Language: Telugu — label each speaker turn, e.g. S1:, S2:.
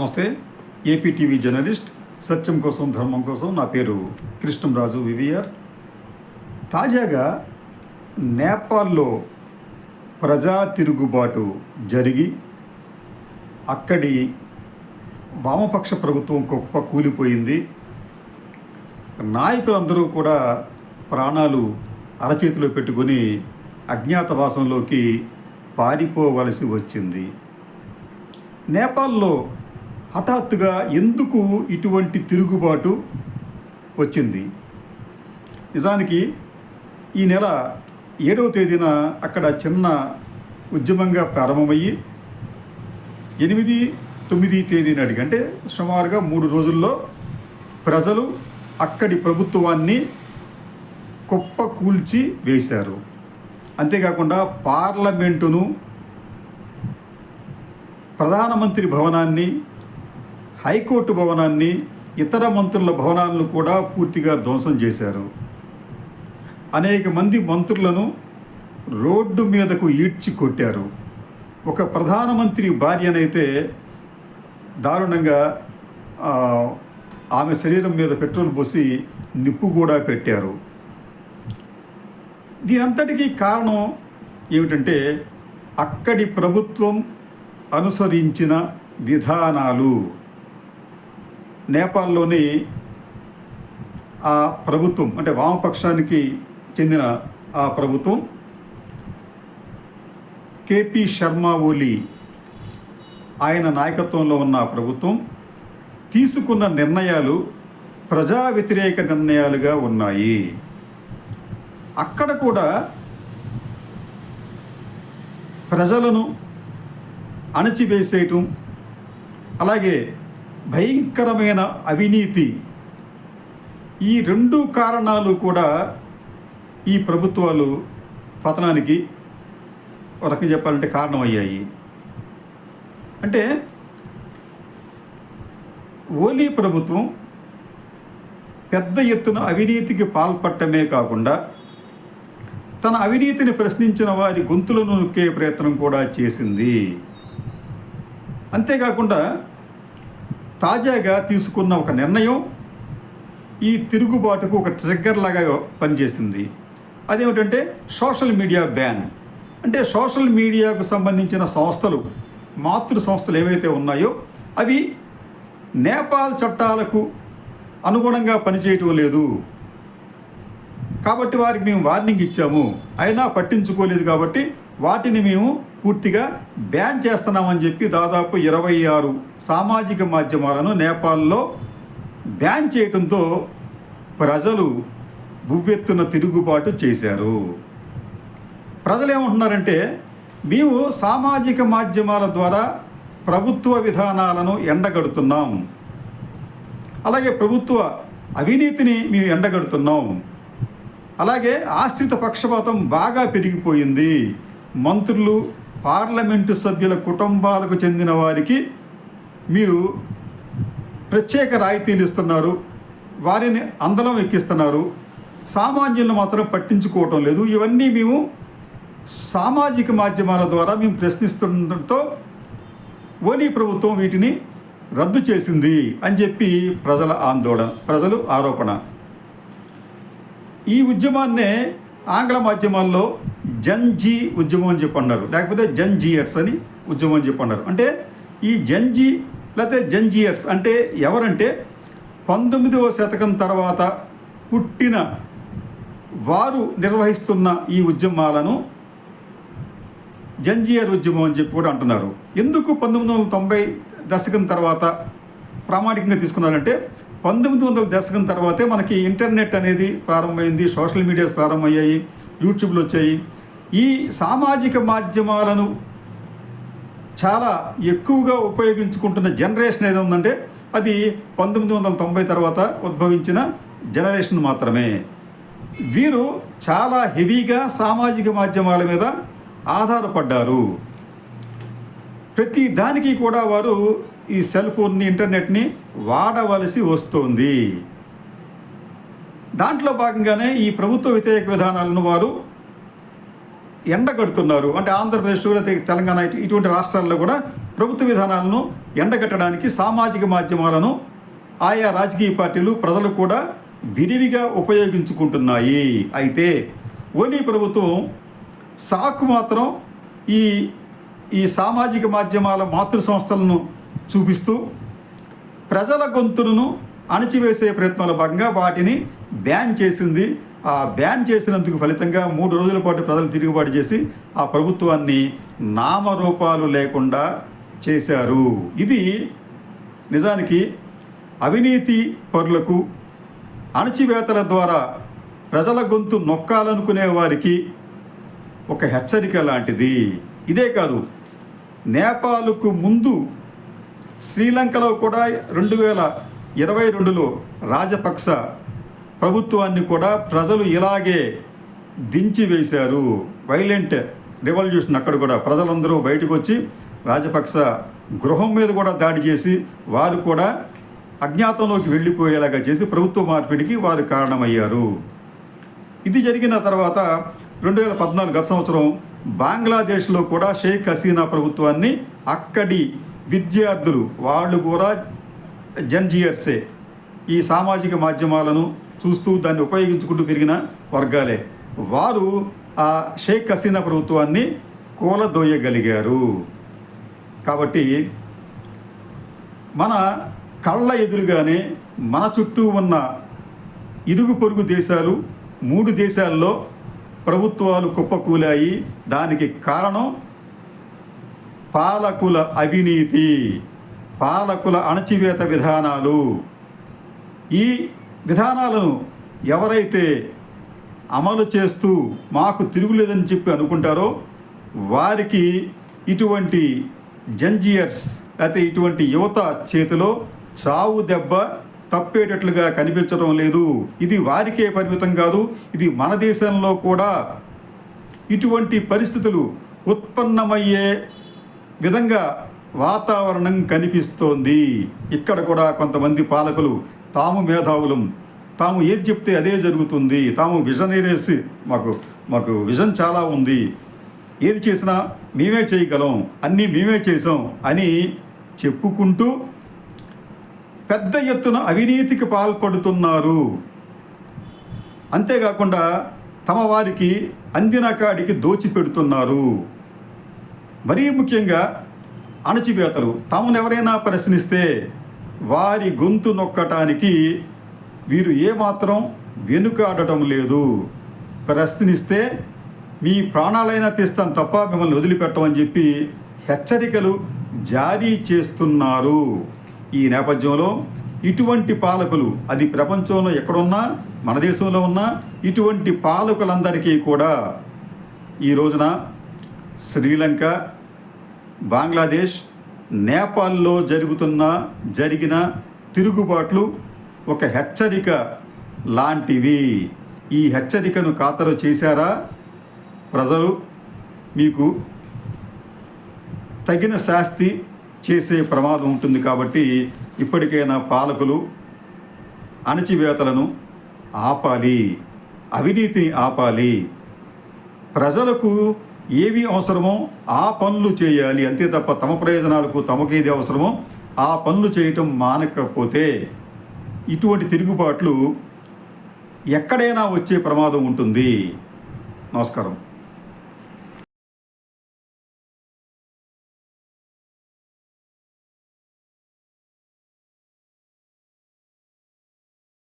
S1: నమస్తే ఏపీ టీవీ జర్నలిస్ట్ సత్యం కోసం ధర్మం కోసం నా పేరు కృష్ణంరాజు వివిఆర్. తాజాగా నేపాల్లో ప్రజా తిరుగుబాటు జరిగి అక్కడి వామపక్ష ప్రభుత్వం గొప్ప కూలిపోయింది. నాయకులందరూ కూడా ప్రాణాలు అరచేతిలో పెట్టుకొని అజ్ఞాతవాసంలోకి పారిపోవలసి వచ్చింది. నేపాల్లో హఠాత్తుగా ఎందుకు ఇటువంటి తిరుగుబాటు వచ్చింది? నిజానికి ఈ నెల ఏడవ తేదీన అక్కడ చిన్న ఉద్యమంగా ప్రారంభమయ్యి ఎనిమిది తొమ్మిది తేదీ నాటికి అంటే సుమారుగా మూడు రోజుల్లో ప్రజలు అక్కడి ప్రభుత్వాన్ని కుప్ప కూల్చి వేశారు. అంతేకాకుండా పార్లమెంటును ప్రధానమంత్రి భవనాన్ని హైకోర్టు భవనాన్ని ఇతర మంత్రుల భవనాలను కూడా పూర్తిగా ధ్వంసం చేశారు. అనేక మంది మంత్రులను రోడ్డు మీదకు ఈడ్చి కొట్టారు. ఒక ప్రధానమంత్రి భార్యనైతే దారుణంగా ఆమె శరీరం మీద పెట్రోల్ పోసి నిప్పు కూడా పెట్టారు. దీనంతటికీ కారణం ఏమిటంటే అక్కడి ప్రభుత్వం అనుసరించిన విధానాలు. నేపాల్లోని ఆ ప్రభుత్వం అంటే వామపక్షానికి చెందిన ఆ ప్రభుత్వం కేపీ శర్మ ఓలీ ఆయన నాయకత్వంలో ఉన్న ప్రభుత్వం తీసుకున్న నిర్ణయాలు ప్రజా వ్యతిరేక నిర్ణయాలుగా ఉన్నాయి. అక్కడ కూడా ప్రజలను అణచివేసేయటం అలాగే భయంకరమైన అవినీతి. ఈ రెండు కారణాలు కూడా ఈ ప్రభుత్వాలు పతనానికి ఒక రకంగా చెప్పాలంటే కారణమయ్యాయి. అంటే ఓలీ ప్రభుత్వం పెద్ద ఎత్తున అవినీతికి పాల్పట్టమే కాకుండా తన అవినీతిని ప్రశ్నించిన వారి గొంతులను నొక్కే ప్రయత్నం కూడా చేసింది. అంతేకాకుండా తాజాగా తీసుకున్న ఒక నిర్ణయం ఈ తిరుగుబాటుకు ఒక ట్రిగ్గర్ లాగా పనిచేసింది. అదేమిటంటే సోషల్ మీడియా బ్యాన్. అంటే సోషల్ మీడియాకు సంబంధించిన సంస్థలు మాతృ సంస్థలు ఏవైతే ఉన్నాయో అవి నేపాల్ చట్టాలకు అనుగుణంగా పనిచేయటం లేదు. కాబట్టి వారికి మేము వార్నింగ్ ఇచ్చాము. అయినా పట్టించుకోలేదు కాబట్టి వాటిని మేము పూర్తిగా బ్యాన్ చేస్తున్నామని చెప్పి దాదాపు ఇరవై ఆరు సామాజిక మాధ్యమాలను నేపాల్లో బ్యాన్ చేయడంతో ప్రజలు బువ్వెత్తున తిరుగుబాటు చేశారు. ప్రజలు ఏమంటున్నారంటే మేము సామాజిక మాధ్యమాల ద్వారా ప్రభుత్వ విధానాలను ఎండగడుతున్నాం. అలాగే ప్రభుత్వ అవినీతిని మేము ఎండగడుతున్నాం. అలాగే ఆశ్రిత పక్షపాతం బాగా పెరిగిపోయింది. మంత్రులు పార్లమెంటు సభ్యుల కుటుంబాలకు చెందిన వారికి మీరు ప్రత్యేక రాయితీలు ఇస్తున్నారు వారిని అందలం ఎక్కిస్తున్నారు. సామాన్యులను మాత్రం పట్టించుకోవటం లేదు. ఇవన్నీ మేము సామాజిక మాధ్యమాల ద్వారా మేము ప్రశ్నిస్తుండటంతో ఓలీ ప్రభుత్వం వీటిని రద్దు చేసింది అని చెప్పి ప్రజల ఆందోళన ప్రజలు ఆరోపణ. ఈ ఉద్యమాన్నే ఆంగ్ల మాధ్యమాల్లో జంజీ ఉద్యమం అని చెప్పి అన్నారు. లేకపోతే జంజీయర్స్ అని ఉద్యమం అని చెప్పి అన్నారు. అంటే ఈ జంజీ లేకపోతే జంజీయర్స్ అంటే ఎవరంటే పంతొమ్మిదవ శతకం తర్వాత పుట్టిన వారు నిర్వహిస్తున్న ఈ ఉద్యమాలను జంజియర్ ఉద్యమం అని చెప్పి కూడా అంటున్నారు. ఎందుకు పంతొమ్మిది వందల తొంభై దశకం తర్వాత ప్రామాణికంగా తీసుకున్నారంటే పంతొమ్మిది వందల దశకం తర్వాతే మనకి ఇంటర్నెట్ అనేది ప్రారంభమైంది సోషల్ మీడియాస్ ప్రారంభమయ్యాయి యూట్యూబ్లు వచ్చాయి ఈ సామాజిక మాధ్యమాలను చాలా ఎక్కువగా ఉపయోగించుకుంటున్న జనరేషన్ ఏదో ఉందంటే అది పంతొమ్మిది వందల తొంభై తర్వాత ఉద్భవించిన జనరేషన్ మాత్రమే. వీరు చాలా హెవీగా సామాజిక మాధ్యమాల మీద ఆధారపడ్డారు. ప్రతి దానికి కూడా వారు ఈ సెల్ ఫోన్ని ఇంటర్నెట్ని వాడవలసి వస్తుంది. దాంట్లో భాగంగానే ఈ ప్రభుత్వ వ్యతిరేక విధానాలను వారు ఎండగడుతున్నారు అంటే ఆంధ్రప్రదేశ్ తెలంగాణ ఇటువంటి రాష్ట్రాల్లో కూడా ప్రభుత్వ విధానాలను ఎండగట్టడానికి సామాజిక మాధ్యమాలను ఆయా రాజకీయ పార్టీలు ప్రజలు కూడా విరివిగా ఉపయోగించుకుంటున్నాయి. అయితే ఓలీ ప్రభుత్వం సాకు మాత్రం ఈ ఈ సామాజిక మాధ్యమాల మాతృ సంస్థలను చూపిస్తూ ప్రజల గొంతులను అణచివేసే ప్రయత్నంలో భాగంగా వాటిని బ్యాన్ చేసింది ఆ బ్యాన్ చేసినందుకు ఫలితంగా మూడు రోజుల పాటు ప్రజలు తిరుగుబాటు చేసి ఆ ప్రభుత్వాన్ని నామరూపాలు లేకుండా చేశారు. ఇది నిజానికి అవినీతి పరులకు అణచివేతల ద్వారా ప్రజల గొంతు నొక్కాలనుకునే వారికి ఒక హెచ్చరిక లాంటిది. ఇదే కాదు నేపాల్కు ముందు శ్రీలంకలో కూడా రెండు వేల ఇరవై రెండులో రాజపక్స ప్రభుత్వాన్ని కూడా ప్రజలు ఇలాగే దించి వేశారు. వైలెంట్ రెవల్యూషన్ అక్కడ కూడా ప్రజలందరూ బయటకు వచ్చి రాజపక్స గృహం మీద కూడా దాడి చేసి వారు కూడా అజ్ఞాతంలోకి వెళ్ళిపోయేలాగా చేసి ప్రభుత్వ మార్పిడికి వారు కారణమయ్యారు. ఇది జరిగిన తర్వాత రెండు వేల పద్నాలుగు గత సంవత్సరం బంగ్లాదేశ్లో కూడా షేక్ హసీనా ప్రభుత్వాన్ని అక్కడి విద్యార్థులు వాళ్ళు కూడా జన్జియర్సే ఈ సామాజిక మాధ్యమాలను చూస్తూ దాన్ని ఉపయోగించుకుంటూ పెరిగిన వర్గాలే. వారు ఆ షేక్ హసీనా ప్రభుత్వాన్ని కూలదోయగలిగారు. కాబట్టి మన కళ్ళ ఎదురుగానే మన చుట్టూ ఉన్న ఇరుగు పొరుగు దేశాలు మూడు దేశాల్లో ప్రభుత్వాలు కుప్పకూలాయి. దానికి కారణం పాలకుల అవినీతి పాలకుల అణచివేత విధానాలు. ఈ విధానాలను ఎవరైతే అమలు చేస్తూ మాకు తిరుగులేదని చెప్పి అనుకుంటారో వారికి ఇటువంటి జంజియర్స్ లేకపోతే ఇటువంటి యువత చేతిలో చావు దెబ్బ తప్పేటట్లుగా కనిపించడం లేదు. ఇది వారికే పరిమితం కాదు ఇది మన దేశంలో కూడా ఇటువంటి పరిస్థితులు ఉత్పన్నమయ్యే విధంగా వాతావరణం కనిపిస్తోంది. ఇక్కడ కూడా కొంతమంది పాలకులు తాము మేధావులం తాము ఏది చెప్తే అదే జరుగుతుంది తాము విజనరీస్ మాకు మాకు విజన్ చాలా ఉంది. ఏది చేసినా మేమే చేయగలం అన్నీ మేమే చేసాం అని చెప్పుకుంటూ పెద్ద ఎత్తున అవినీతికి పాల్పడుతున్నారు. అంతేకాకుండా తమ వారికి అందిన కాడికి దోచిపెడుతున్నారు మరీ ముఖ్యంగా అణచివేతలు తమను ఎవరైనా ప్రశ్నిస్తే వారి గొంతు నొక్కటానికి వీరు ఏమాత్రం వెనుకాడటం లేదు. ప్రశ్నిస్తే మీ ప్రాణాలైనా తీస్తాం తప్ప మిమ్మల్ని వదిలిపెట్టమని చెప్పి హెచ్చరికలు జారీ చేస్తున్నారు. ఈ నేపథ్యంలో ఇటువంటి పాలకులు అది ప్రపంచంలో ఎక్కడున్నా మన దేశంలో ఉన్నా ఇటువంటి పాలకులందరికీ కూడా ఈ రోజున శ్రీలంక బంగ్లాదేశ్ నేపాల్లో జరుగుతున్న జరిగిన తిరుగుబాట్లు ఒక హెచ్చరిక లాంటివి. ఈ హెచ్చరికను ఖాతరు చేశారా? ప్రజలు మీకు తగిన శాస్తి చేసే ప్రమాదం ఉంటుంది కాబట్టి ఇప్పటికైనా పాలకులు అణచివేతలను ఆపాలి. అవినీతిని ఆపాలి. ప్రజలకు ఏవి అవసరమో ఆ పనులు చేయాలి. అంతే తప్ప తమ ప్రయోజనాలకు తమకేది అవసరమో ఆ పనులు చేయటం మానకపోతే ఇటువంటి తిరుగుబాట్లు ఎక్కడైనా వచ్చే ప్రమాదం ఉంటుంది. నమస్కారం.